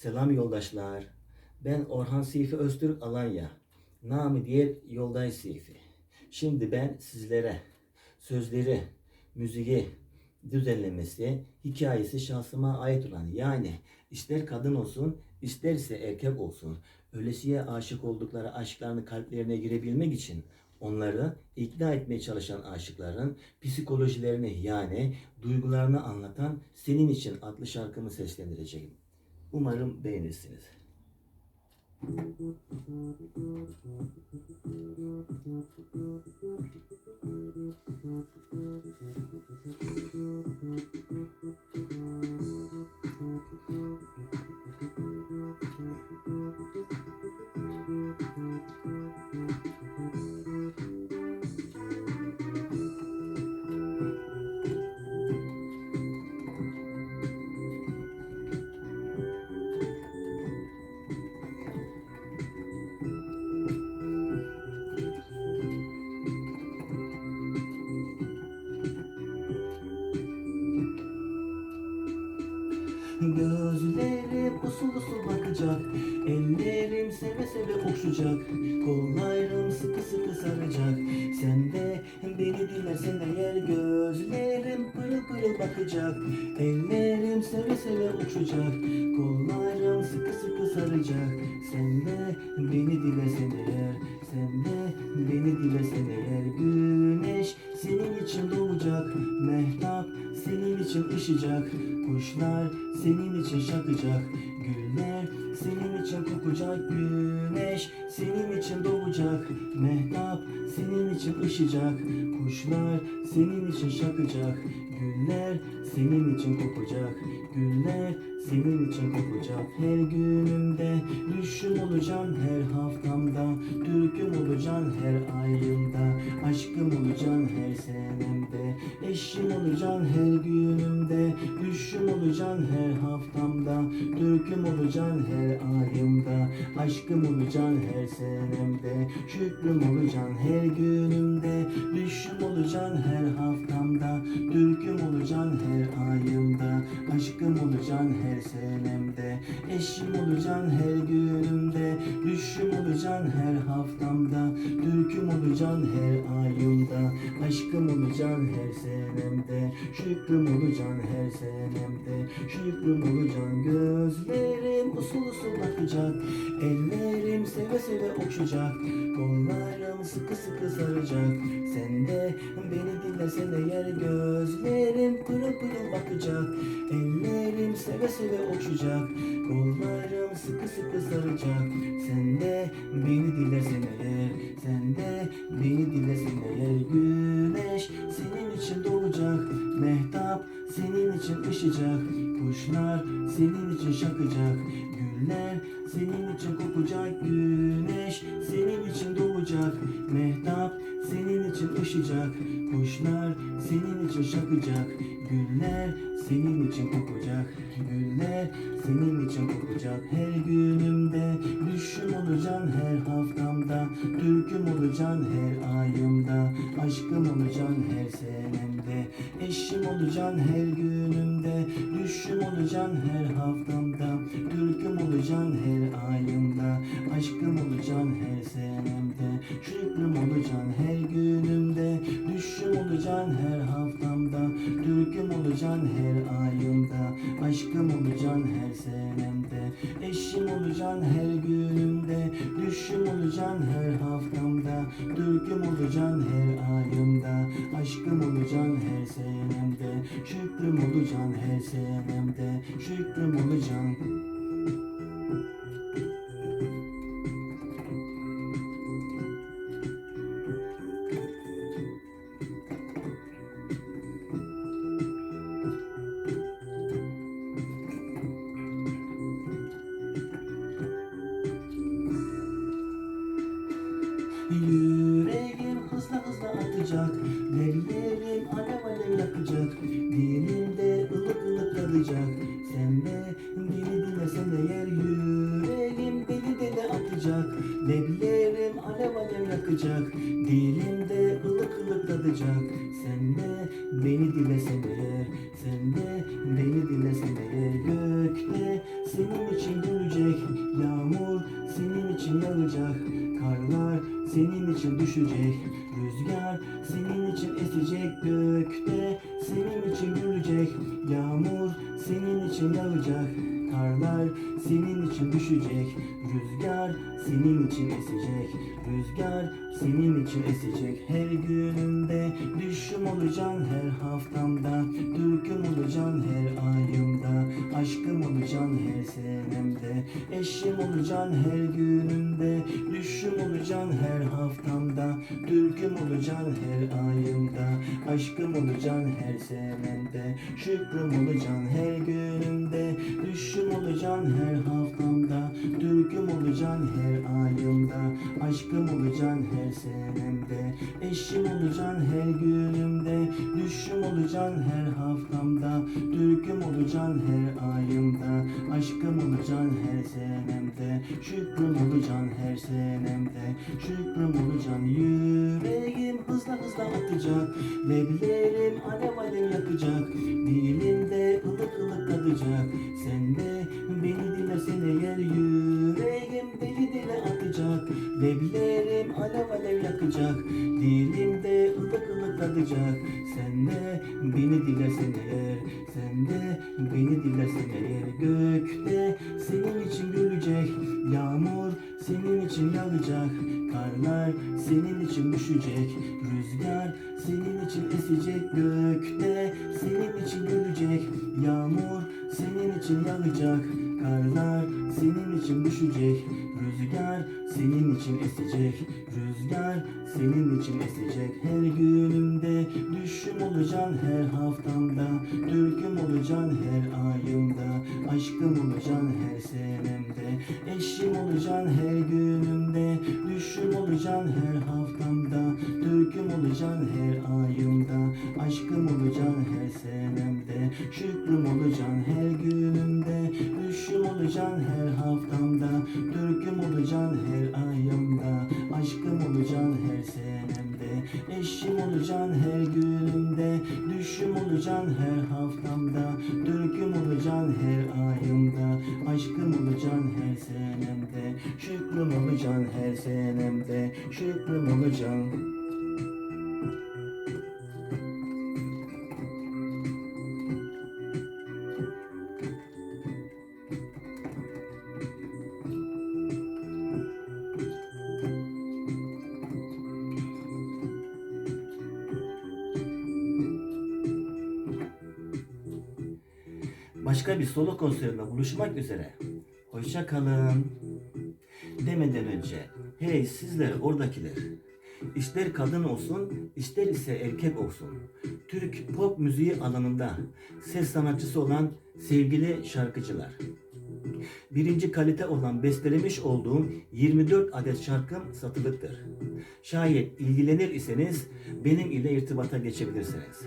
Selam yoldaşlar. Ben Orhan Seyfi Öztürk Alanya. Namı diğer Yoldaş Seyfi. Şimdi ben sizlere sözleri, müziği, düzenlemesi, hikayesi şahsıma ait olan yani ister kadın olsun isterse erkek olsun ölesiye aşık oldukları aşklarını kalplerine girebilmek için onları ikna etmeye çalışan aşıkların psikolojilerini yani duygularını anlatan Senin için adlı şarkımı seslendireceğim. Umarım beğenirsiniz. Okşayacak Kollarım sıkı sıkı saracak. Sen de beni dilersen eğer Gözlerim pırıl pırıl bakacak. Ellerim seve seve okşayacak Kollarım sıkı sıkı saracak. Sen de beni dilersen eğer Sen de beni dilersen eğer Güneş senin için doğacak Mehtap senin için ışıyacak Kuşlar senin için şakacak Güller senin için kokacak Güneş senin için doğacak Mehtap senin için ışıyacak Kuşlar senin için şakacak Güller senin için kokacak Güller senin için kokacak Her günümde düşüm olacaksın Her haftamda türküm olacaksın Her ayımda aşkım olacaksın Her senemde eşim olacaksın Her günümde düşüm olacaksın Her haftamda türküm olacaksın Her ayımda aşkım olacaksın Her senemde şükrüm olacaksın Her günümde olacaksın Her haftamda. Türküm olacaksın Her ayımda. Aşkım olacaksın Her senemde. Eşim olacaksın Her günümde. Düşüm olacaksın Her haftamda. Türküm olacaksın Her ayımda. Aşkım olacaksın Her senemde. Şükrüm olacaksın Her senemde. Şükrüm olacaksın. Gözlerim usul usul bakacak. Ellerim seve seve okşayacak. Kollarım sıkı sıkı saracak. Sen de beni dinlesen eğer Gözlerim pırıl pırıl bakacak. Ellerim seve seve okşayacak Kollarım sıkı sıkı saracak. Sen de beni dilersen eğer Sen de beni dilersen eğer Güneş senin için doğacak. Mehtap senin için ışıyacak Kuşlar senin için şakacak. Güller senin için kokacak. Güneş senin için doğacak. Mehtap için ışıyacak Kuşlar senin için şakacak. Güller senin için kokacak. Güller senin için kokacak. Her günümde düşüm olacaksın Her haftamda. Türküm olacaksın Her ayımda. Aşkım olacaksın Her senemde eşim olacaksın Her günümde. Düşüm olacaksın Her haftamda. Türküm olacaksın Her ayımda. Aşkım olacaksın Her senemde. Şükrüm olacaksın Her günümde. Düşüm olacaksın Her haftamda. Türküm olacaksın Her ayımda aşkım olacaksın Her senemde eşim olacaksın Her günümde düşüm olacaksın Her haftamda türküm olacaksın Her ayımda. Aşkım olacaksın Her senemde şükrüm olacaksın Her senemde şükrüm olacaksın hızla atacak Ellerim alev alev yakacak. Dilimde ılık ılık kalacak. Sen de beni dinlesen eğer Yüreğim deli deli atacak. Leblerim alev alev yakacak. Dilimde ılık ılık kalacak. Sen de beni dinlesen eğer için düşecek Rüzgar senin için esecek gökte Senin için gülecek Yağmur senin için yağacak Karlar senin için düşecek Rüzgar senin için esecek Rüzgar senin için esecek Her günümde. Düşüm olacaksın Her haftamda türküm olacaksın Her ayımda. Aşkım olacaksın Her senemde eşim olacaksın Her günümde olacaksın Her haftamda türküm olacaksın Her ayımda aşkım olacaksın Her senemde şükrüm olacaksın Her günümde düşüm olacaksın Her haftamda türküm olacaksın Her ayımda aşkım olacaksın Her senemde eşim olacaksın Her günümde düşüm olacaksın Her haftamda türküm olacaksın Her ayımda aşkım olacaksın Her senemde şükrüm olacaksın Her senemde şükrüm olacaksın Hızla hızla atacak Leblerim alev alev yakacak. Dilimde ılık ılık kalacak. Sen de beni dilersen eğer Yüreğim deli deli atacak Leblerim alev alev yakacak. Dilimde ılık ılık kalacak. Sen de beni dilersen eğer Sen de beni dilersen eğer. Gökte senin için gülecek Yağmur senin için yağacak Karlar senin için düşecek Rüzgar senin için esecek Gökte senin için gülecek Yağmur senin için yağacak Karlar senin için düşecek Rüzgar senin için esecek Rüzgar senin için esecek Her günümde düşüm olacaksın Her haftamda türküm olacaksın Her ayımda aşkım olacaksın Her senemde eşim olacaksın Her günümde düşüm olacaksın Her haftamda türküm olacaksın Her ayımda aşkım olacaksın Her senemde şükrüm olacaksın Her günümde düşüm olacaksın Her haftamda türküm olacaksın Her ayımda aşkım olacaksın Her senemde eşim olacaksın Her günümde düşüm olacaksın Her haftamda türküm olacaksın Her ayımda aşkım olacaksın Her senemde şükrüm olacaksın Her senemde şükrüm olacaksın Başka bir solo konserinde buluşmak üzere. Hoşça kalın. Demeden önce, hey sizler oradakiler. İster kadın olsun, ister ise erkek olsun. Türk pop müziği alanında ses sanatçısı olan sevgili şarkıcılar. Birinci kalite olan bestelemiş olduğum 24 adet şarkım satılıktır. Şayet ilgilenir iseniz benim ile irtibata geçebilirsiniz.